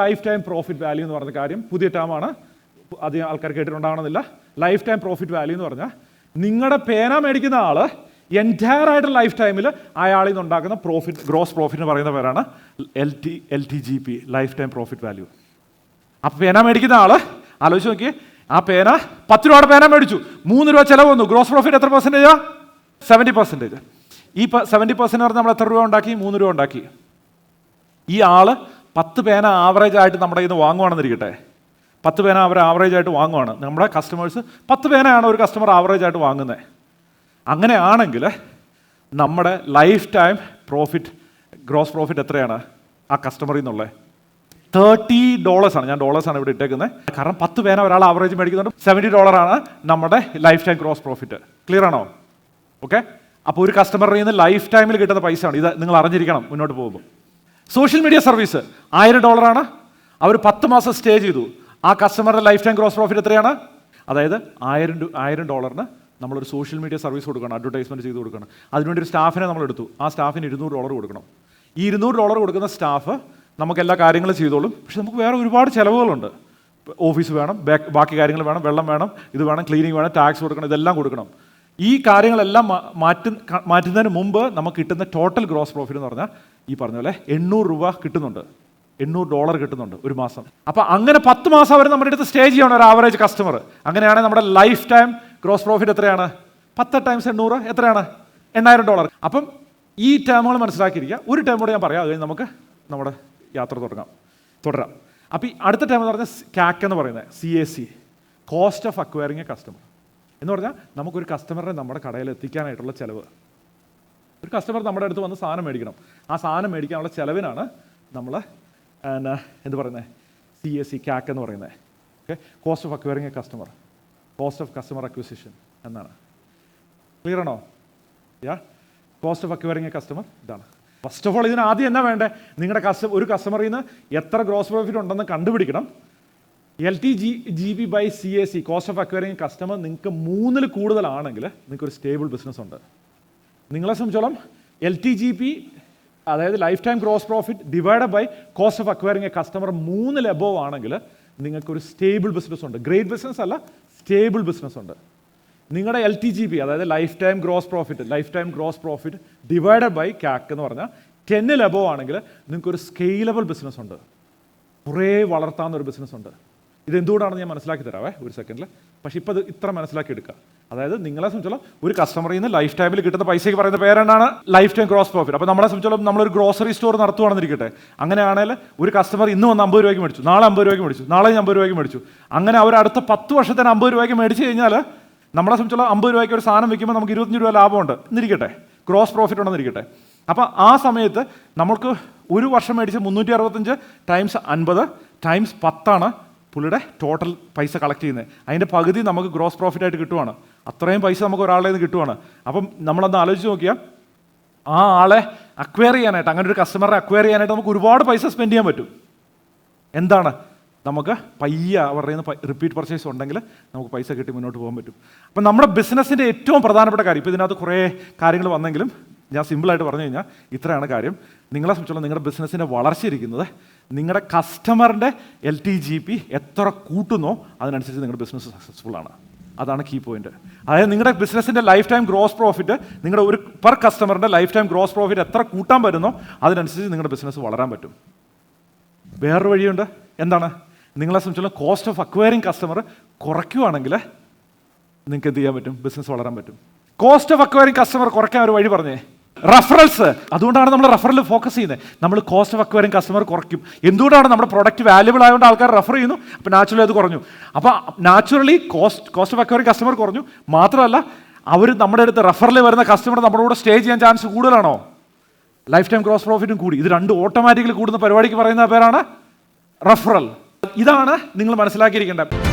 Life time profit value എന്ന് പറഞ്ഞ കാര്യം പുതിയ ടേമാണ് അധികം ആൾക്കാർ കേട്ടിട്ടുണ്ടാകണമെന്നില്ല ലൈഫ് ടൈം പ്രോഫിറ്റ് വാല്യൂ എന്ന് പറഞ്ഞാൽ നിങ്ങളുടെ പേന മേടിക്കുന്ന ആൾ എന്റയർ ആയിട്ട് ലൈഫ് ടൈമിൽ അയാളിൽ നിന്ന് ഉണ്ടാക്കുന്ന പ്രോഫിറ്റ് ഗ്രോസ് പ്രോഫിറ്റ് എന്ന് പറയുന്ന പേരാണ് L T L T G P life time profit value അപ്പോൾ പേന മേടിക്കുന്ന ആൾ ആലോചിച്ച് നോക്കിയേ. ആ പേന പത്ത് രൂപയുടെ പേന മേടിച്ചു. മൂന്ന് രൂപ ചിലവ് വന്നു. ഗ്രോസ് പ്രോഫിറ്റ് എത്ര പെർസെന്റേജാ സെവന്റി പെർസെന്റേജ് ഈ സെവന്റി പെർസെന്റ് പറഞ്ഞാൽ നമ്മൾ എത്ര രൂപ ഉണ്ടാക്കി? മൂന്ന് രൂപ ഉണ്ടാക്കി. ഈ ആൾ പത്ത് പേന ആവറേജ് ആയിട്ട് നമ്മുടെ നിന്ന് വാങ്ങുവാണെന്നിരിക്കട്ടെ. പത്ത് പേന അവർ ആവറേജ് ആയിട്ട് വാങ്ങുവാണ്. നമ്മുടെ കസ്റ്റമേഴ്സ് പത്ത് പേനയാണ് ഒരു കസ്റ്റമർ ആവറേജ് ആയിട്ട് വാങ്ങുന്നത് അങ്ങനെയാണെങ്കിൽ നമ്മുടെ life time profit gross profit എത്രയാണ് ആ കസ്റ്റമറിൽ നിന്നുള്ളത് തേർട്ടി ഡോളേഴ്സാണ് ഞാൻ ഡോളേഴ്സാണ് ഇവിടെ ഇട്ടേക്കുന്നത് കാരണം പത്ത് പേന ഒരാൾ ആവറേജ് മേടിക്കുന്നുണ്ട്. സെവന്റി ഡോളറാണ് നമ്മുടെ life time gross profit clear ആണോ? ഓക്കെ അപ്പോൾ ഒരു കസ്റ്റമറിൽ നിന്ന് ലൈഫ് ടൈമിൽ കിട്ടുന്ന പൈസയാണ്. ഇത് നിങ്ങൾ അറിഞ്ഞിരിക്കണം. മുന്നോട്ട് പോകുമ്പോൾ. സോഷ്യൽ മീഡിയ സർവീസ് ആയിരം ഡോളറാണ്. അവർ പത്ത് മാസം സ്റ്റേ ചെയ്തു. ആ കസ്റ്റമറുടെ ലൈഫ് ടൈം ക്രോസ് പ്രോഫിറ്റ് എത്രയാണ്? അതായത് ആയിരം ആയിരം ഡോളറിന് നമ്മളൊരു സോഷ്യൽ മീഡിയ സർവീസ് കൊടുക്കണം അഡ്വർടൈസ്മെന്റ് ചെയ്ത് കൊടുക്കണം. അതിനുവേണ്ടി ഒരു സ്റ്റാഫിനെ നമ്മൾ എടുത്തു. ആ സ്റ്റാഫിന് ഇരുന്നൂറ് ഡോളർ കൊടുക്കണം. ഈ ഇരുന്നൂറ് ഡോളർ കൊടുക്കുന്ന സ്റ്റാഫ് നമുക്ക് എല്ലാ കാര്യങ്ങളും ചെയ്തോളും. പക്ഷെ നമുക്ക് വേറെ ഒരുപാട് ചിലവുകളുണ്ട്. ഓഫീസ് വേണം ബാക്കി കാര്യങ്ങൾ വേണം വെള്ളം വേണം ഇത് വേണം ക്ലീനിങ് വേണം ടാക്സ് കൊടുക്കണം ഇതെല്ലാം കൊടുക്കണം. ഈ കാര്യങ്ങളെല്ലാം മാറ്റുന്ന മാറ്റി മാറ്റുന്നതിന് മുമ്പ് നമുക്ക് കിട്ടുന്ന ടോട്ടൽ ഗ്രോസ് പ്രോഫിറ്റ് എന്ന് പറഞ്ഞാൽ ഈ പറഞ്ഞ പോലെ എണ്ണൂറ് രൂപ കിട്ടുന്നുണ്ട്. എണ്ണൂറ് ഡോളർ കിട്ടുന്നുണ്ട് ഒരു മാസം. അപ്പോൾ അങ്ങനെ പത്ത് മാസം അവർ നമ്മുടെ അടുത്ത് സ്റ്റേ ചെയ്യണം ഒരു ആവറേജ് കസ്റ്റമർ അങ്ങനെയാണെങ്കിൽ നമ്മുടെ ലൈഫ് ടൈം ഗ്രോസ് പ്രോഫിറ്റ് എത്രയാണ്? പത്ത് ടൈംസ് എണ്ണൂറ് എത്രയാണ്? എണ്ണായിരം ഡോളർ അപ്പം ഈ ടേമുകൾ മനസ്സിലാക്കിയിരിക്കുക. ഒരു ടേം കൂടെ ഞാൻ പറയാം. അത് നമുക്ക് നമ്മുടെ യാത്ര തുടങ്ങാം. തുടരാം. അപ്പോൾ ഈ അടുത്ത ടേം എന്ന് പറഞ്ഞാൽ കാക്ക് എന്ന് പറയുന്നത്. C A C cost of acquiring a customer എന്ന് പറഞ്ഞാൽ നമുക്കൊരു കസ്റ്റമറിനെ നമ്മുടെ കടയിൽ എത്തിക്കാനായിട്ടുള്ള ചിലവ്. ഒരു കസ്റ്റമർ നമ്മുടെ അടുത്ത് വന്ന് സാധനം മേടിക്കണം. ആ സാധനം മേടിക്കാനുള്ള ചിലവിനാണ് നമ്മൾ എന്നാ എന്ത് പറയുന്നത് സി എസ് സി കാക്ക് എന്ന് പറയുന്നത് okay cost of acquiring a customer cost of customer acquisition എന്നാണ്. ക്ലിയർ ആണോ? Yeah cost of acquiring a customer ഇതാണ്. ഫസ്റ്റ് ഓഫ് ഓൾ ഇതിന് ആദ്യം എന്നാ വേണ്ടേ? നിങ്ങളുടെ കസ്റ്റമർ ഒരു കസ്റ്റമറിൽ നിന്ന് എത്ര ഗ്രോസ് പ്രോഫിറ്റ് ഉണ്ടെന്ന് കണ്ടുപിടിക്കണം. L T G G B by C A C cost of acquiring customer നിങ്ങൾക്ക് മൂന്നിൽ കൂടുതലാണെങ്കിൽ നിങ്ങൾക്ക് ഒരു സ്റ്റേബിൾ ബിസിനസ് ഉണ്ട്. നിങ്ങളെ സംബന്ധിച്ചോളം എൽ ടി ജി പി അതായത് life time gross profit divide by cost of acquiring a customer മൂന്ന് ലബോവ് ആണെങ്കിൽ നിങ്ങൾക്കൊരു സ്റ്റേബിൾ ബിസിനസ് ഉണ്ട്. ഗ്രേറ്റ് ബിസിനസ് അല്ല സ്റ്റേബിൾ ബിസിനസ് ഉണ്ട്. നിങ്ങളുടെ എൽ ടി ജി പി അതായത് life time gross profit life time gross profit divided by CAC എന്ന് പറഞ്ഞാൽ ടെന്നിൽ ലബോവ് ആണെങ്കിൽ നിങ്ങൾക്കൊരു സ്കെയിലബിൾ ബിസിനസ് ഉണ്ട്. കുറേ വളർത്താവുന്ന ഒരു ബിസിനസ് ഉണ്ട്. ഇത് എന്തുകൊണ്ടാണെന്ന് ഞാൻ മനസ്സിലാക്കി തരാവേ ഒരു സെക്കൻഡിൽ പക്ഷേ ഇപ്പോൾ അത് ഇത്ര മനസ്സിലാക്കി എടുക്കുക അതായത് നിങ്ങളെ സംബന്ധിച്ചോളം ഒരു കസ്റ്റമറിൽ നിന്ന് ലൈഫ് ടൈമിൽ കിട്ടുന്ന പൈസയ്ക്ക് പറയുന്ന പേരെന്നാണ് ലൈഫ് ടൈം ക്രോസ് പ്രോഫിറ്റ് അപ്പോൾ നമ്മളെ സംബന്ധിച്ചോളം നമ്മളൊരു ഗ്രോസറി സ്റ്റോർ നടത്തുവാണെന്നിരിക്കട്ടെ. അങ്ങനെയാണെങ്കിൽ ഒരു കസ്റ്റമർ ഇന്ന് വന്ന് അമ്പത് രൂപയ്ക്ക് മേടിച്ചു നാളെ അമ്പത് രൂപയ്ക്ക് മേടിച്ചു നാളെ അമ്പത് രൂപയ്ക്ക് മേടിച്ചു. അങ്ങനെ അവർ അടുത്ത പത്ത് വർഷത്തിന് അമ്പത് രൂപയ്ക്ക് മേടിച്ചു കഴിഞ്ഞാൽ നമ്മളെ സംബന്ധിച്ചോളം അമ്പത് രൂപയ്ക്ക് ഒരു സാധനം വിൽക്കുമ്പോൾ നമുക്ക് ഇരുപത്തഞ്ച് രൂപ ലാഭമുണ്ട് എന്നിരിക്കട്ടെ. ക്രോസ് പ്രോഫിറ്റ് ഉണ്ടെന്നിരിക്കട്ടെ. അപ്പോൾ ആ സമയത്ത് നമുക്ക് ഒരു വർഷം മേടിച്ച് മുന്നൂറ്റി അറുപത്തഞ്ച് ടൈംസ് അൻപത് ടൈംസ് പത്താണ് പുള്ളിയുടെ ടോട്ടൽ പൈസ കളക്ട് ചെയ്യുന്നത് അതിന്റെ പകുതി നമുക്ക് ഗ്രോസ് പ്രോഫിറ്റ് ആയിട്ട് കിട്ടുവാണ്. അത്രയും പൈസ നമുക്ക് ഒരാളുടെ നിന്ന് കിട്ടുവാണ്. അപ്പം നമ്മളൊന്ന് ആലോചിച്ച് നോക്കിയാൽ ആ ആളെ അക്വയർ ചെയ്യാനായിട്ട് അങ്ങനെ ഒരു കസ്റ്റമറെ അക്വയർ ചെയ്യാനായിട്ട് നമുക്ക് ഒരുപാട് പൈസ സ്പെൻഡ് ചെയ്യാൻ പറ്റും. എന്താണ്? നമുക്ക് പയ്യ അവരുടെ നിന്ന് റിപ്പീറ്റ് പർച്ചേസ് ഉണ്ടെങ്കിൽ നമുക്ക് പൈസ കിട്ടി മുന്നോട്ട് പോകാൻ പറ്റും. അപ്പം നമ്മുടെ ബിസിനസ്സിന്റെ ഏറ്റവും പ്രധാനപ്പെട്ട കാര്യം ഇപ്പോൾ ഇതിനകത്ത് കുറേ കാര്യങ്ങൾ വന്നെങ്കിലും ഞാൻ സിമ്പിളായിട്ട് പറഞ്ഞു കഴിഞ്ഞാൽ ഇത്രയാണ് കാര്യം. നിങ്ങളെ സംബന്ധിച്ചുള്ള നിങ്ങളുടെ ബിസിനസ്സിന്റെ വളർച്ച ഇരിക്കുന്നത് നിങ്ങളുടെ കസ്റ്റമറിന്റെ എൽ ടി ജി പി എത്ര കൂട്ടുന്നോ അതിനനുസരിച്ച് നിങ്ങളുടെ ബിസിനസ് സക്സസ്ഫുൾ ആണ്. അതാണ് കീ പോയിന്റ് അതായത് നിങ്ങളുടെ ബിസിനസ്സിന്റെ ലൈഫ് ടൈം ഗ്രോസ് പ്രോഫിറ്റ് നിങ്ങളുടെ ഒരു പെർ കസ്റ്റമറിന്റെ ലൈഫ് ടൈം ഗ്രോസ് പ്രോഫിറ്റ് എത്ര കൂട്ടാൻ പറ്റുന്നോ അതിനനുസരിച്ച് നിങ്ങളുടെ ബിസിനസ് വളരാൻ പറ്റും. വേറൊരു വഴിയുണ്ട്. എന്താണ്? നിങ്ങളെ സംബന്ധിച്ചുള്ള കോസ്റ്റ് ഓഫ് അക്വയറിങ് കസ്റ്റമർ കുറയ്ക്കുവാണെങ്കിൽ നിങ്ങൾക്ക് എന്ത് ചെയ്യാൻ പറ്റും? ബിസിനസ് വളരാൻ പറ്റും. കോസ്റ്റ് ഓഫ് അക്വയറിങ് കസ്റ്റമർ കുറയ്ക്കാൻ ഒരു വഴി പറഞ്ഞേ. റഫറൽസ് അതുകൊണ്ടാണ് നമ്മൾ റഫറൽ ഫോക്കസ് ചെയ്യുന്നത്. നമ്മൾ കോസ്റ്റ് ഓഫ് അക്വയറിങ് കസ്റ്റമർ കുറയ്ക്കും. എന്തുകൊണ്ടാണ് നമ്മുടെ പ്രൊഡക്റ്റ് വാല്യുബിൾ ആയതുകൊണ്ട് ആൾക്കാർ റെഫർ ചെയ്യുന്നു? അപ്പോൾ നാച്ചുറലി അത് കുറഞ്ഞു. അപ്പോൾ naturally cost cost of acquiring customer കുറഞ്ഞു. മാത്രമല്ല അവർ നമ്മുടെ അടുത്ത് റെഫറിൽ വരുന്ന കസ്റ്റമർ നമ്മുടെ കൂടെ സ്റ്റേ ചെയ്യാൻ ചാൻസ് കൂടുതലാണോ? ലൈഫ് ടൈം ക്രോസ് പ്രോഫിറ്റും കൂടി. ഇത് രണ്ട് ഓട്ടോമാറ്റിക്കലി കൂടുന്ന പരിപാടിക്ക് പറയുന്ന പേരാണ് റഫറൽ ഇതാണ് നിങ്ങൾ മനസ്സിലാക്കിയിരിക്കേണ്ടത്.